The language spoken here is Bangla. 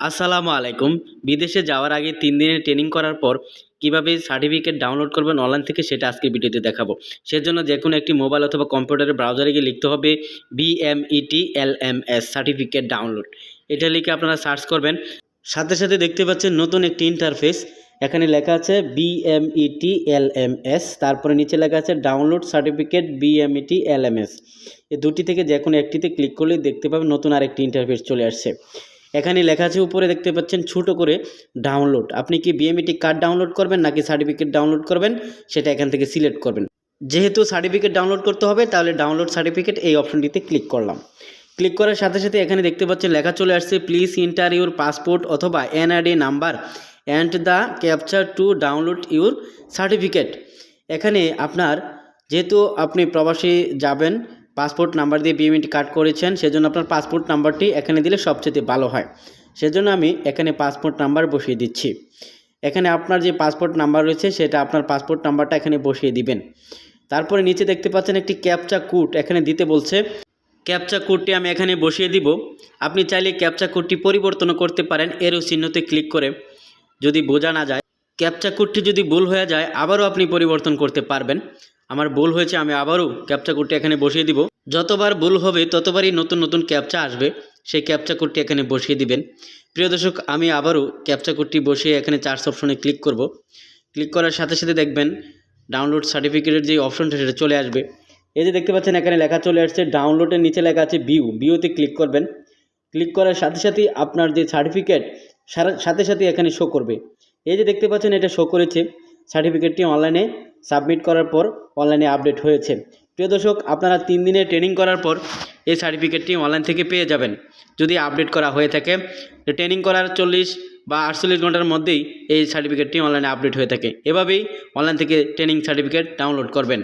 আসসালামু আলাইকুম। বিদেশে যাওয়ার আগে তিন দিনের ট্রেনিং করার পর কীভাবে সার্টিফিকেট ডাউনলোড করবেন অনলাইন থেকে সেটা আজকে ভিডিওতে দেখাবো। সেজন্য যে কোনো একটি মোবাইল অথবা কম্পিউটারের ব্রাউজারে গিয়ে লিখতে হবে বিএমইটি এলএমএস সার্টিফিকেট ডাউনলোড এটা লিখে আপনারা সার্চ করবেন। সাথে সাথে দেখতে পাচ্ছেন নতুন একটি ইন্টারফেস এখানে লেখা আছে বিএমইটি এলএমএস তারপরে নিচে লেখা আছে ডাউনলোড সার্টিফিকেট বিএমইটি এলএমএস এই দুটি থেকে যে কোনো একটিতে ক্লিক করলেই দেখতে পাবেন নতুন আরেকটি ইন্টারফেস চলে আসছে। এখানে লেখা আছে উপরে দেখতে পাচ্ছেন ছোট করে ডাউনলোড আপনি কি বিএমইটি কার্ড ডাউনলোড করবেন নাকি সার্টিফিকেট ডাউনলোড করবেন? সেটা এখান থেকে সিলেক্ট করবেন। যেহেতু সার্টিফিকেট ডাউনলোড করতে হবে, তাহলে ডাউনলোড সার্টিফিকেট এই অপশনটিতে ক্লিক করলাম। ক্লিক করার সাথে সাথে এখানে দেখতে পাচ্ছেন লেখা চলে আসছে প্লিজ ইন্টার ইউর পাসপোর্ট অথবা NRD number and the captcha to download your certificate এখানে আপনার, যেহেতু আপনি প্রবাসী যাবেন পাসপোর্ট নাম্বার দিয়ে বিএমইটি কার্ড করেছেন, সেজন্য আপনার পাসপোর্ট নাম্বারটি এখানে দিলে সবচেয়ে ভালো হয়। সেজন্য আমি এখানে পাসপোর্ট নাম্বার বসিয়ে দিচ্ছি। এখানে আপনার যে পাসপোর্ট নাম্বার রয়েছে, সেটা আপনার পাসপোর্ট নাম্বারটা এখানে বসিয়ে দিবেন। তারপরে নিচে দেখতে পাচ্ছেন একটি ক্যাপচা কোড এখানে দিতে বলছে। ক্যাপচা কোডটি আমি এখানে বসিয়ে দিব। আপনি চাইলে ক্যাপচা কোডটি পরিবর্তন করতে পারেন, এরও চিহ্নতে ক্লিক করে, যদি বোঝা না যায়। ক্যাপচা কোডটি যদি ভুল হয়ে যায়, আবারও আপনি পরিবর্তন করতে পারবেন। আমার ভুল হয়েছে, আমি আবারও ক্যাপচা কোডটি এখানে বসিয়ে দিব। যতবার ভুল হবে, ততবারই নতুন নতুন ক্যাপচা আসবে, সেই ক্যাপচা কোডটি এখানে বসিয়ে দিবেন। প্রিয় দর্শক, আমি আবারও ক্যাপচা কোডটি বসিয়ে এখানে চার্জ অপশনে ক্লিক করব। ক্লিক করার সাথে সাথে দেখবেন ডাউনলোড সার্টিফিকেটের যে অপশনটা সেটা চলে আসবে। এই যে দেখতে পাচ্ছেন, এখানে লেখা চলে আসছে ডাউনলোডের নিচে লেখা আছে ভিউ ভিউতে ক্লিক করবেন। ক্লিক করার সাথে সাথেই আপনার যে সার্টিফিকেট সাথে সাথে এখানে শো করবে। এই যে দেখতে পাচ্ছেন, এটা শো করেছে। সার্টিফিকেটটি অনলাইনে সাবমিট করার পর অনলাইনে আপডেট হয়েছে। প্রিয় দর্শক, আপনারা তিন দিনের ট্রেনিং করার পর এই সার্টিফিকেটটি অনলাইন থেকে পেয়ে যাবেন। যদি আপডেট করা হয়ে থাকে, ট্রেনিং করার চল্লিশ বা আটচল্লিশ ঘণ্টার মধ্যেই এই সার্টিফিকেটটি অনলাইনে আপডেট হয়ে থাকে। এভাবেই অনলাইন থেকে ট্রেনিং সার্টিফিকেট ডাউনলোড করবেন।